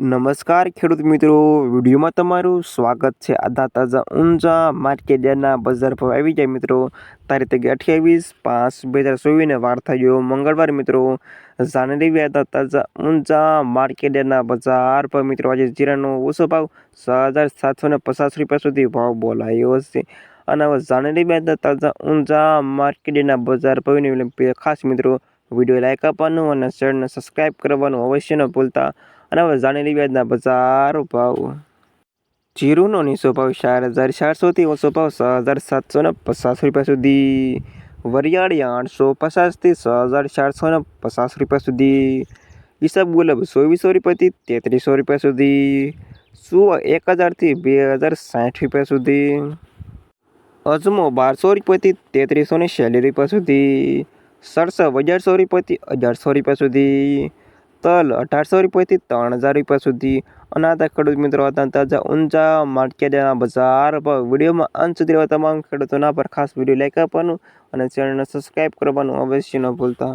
નમસ્કાર ખેડૂત મિત્રો, વિડીયોમાં તમારું સ્વાગત છે આધા તાજા ઊંઝા માર્કેટ યાર્ડના બજાર ભાવ આવી જાય મિત્રો. તારીખ તરીકે અઠ્યાવીસ પાંચ બે હજાર ચોવીસને વાર થયો મંગળવાર મિત્રો. જાન્યુઆરી આધા તાજા ઊંઝા માર્કેટ યાર્ડના બજાર પર મિત્રો, આજે જીરાનો ઓછો ભાવ છ હજાર સાતસો ને પચાસ રૂપિયા સુધી ભાવ બોલાયો છે. અને હવે જાન્યુઆરી આધા તાજા ઊંઝા માર્કેટ યાર્ડના બજાર ભાવની ખાસ મિત્રો, વીડિયો લાઈક આપવાનું અને ચેનલને સબસ્ક્રાઈબ કરવાનું અવશ્ય ન ભૂલતા. અને હવે જાણેલી વ્યાજના બજારો ભાવ જીરુનો નીચો ભાવ ચાર હજાર ચારસોથી ઓછો ભાવ છ હજાર સાતસો ને પચાસ રૂપિયા સુધી. વરિયાળી આઠસો પચાસથી છ હજાર ચારસો ને પચાસ રૂપિયા સુધી. ઈસબ ગુલાબ ચોવીસો રૂપિયાથી તેત્રીસો રૂપિયા સુધી. સુવા એક હજારથી બે હજાર સાઠ રૂપિયા સુધી. અજમો બારસો રૂપિયાથી તેત્રીસો ને રૂપિયા સુધી. સરસવ અગિયારસો રૂપિયાથી અઢારસો રૂપિયા સુધી. તલ અઢારસો રૂપિયાથી ત્રણ હજાર રૂપિયા સુધી. અને આ ખેડૂત મિત્રો હતા તાજા ઊંચા માર્કેટના બજાર પર વિડીયોમાં અંત સુધી તમામ ખેડૂતોના પર ખાસ વીડિયો લાઈક આપવાનું અને ચેનલને સબસ્ક્રાઈબ કરવાનું અવશ્ય ન ભૂલતા.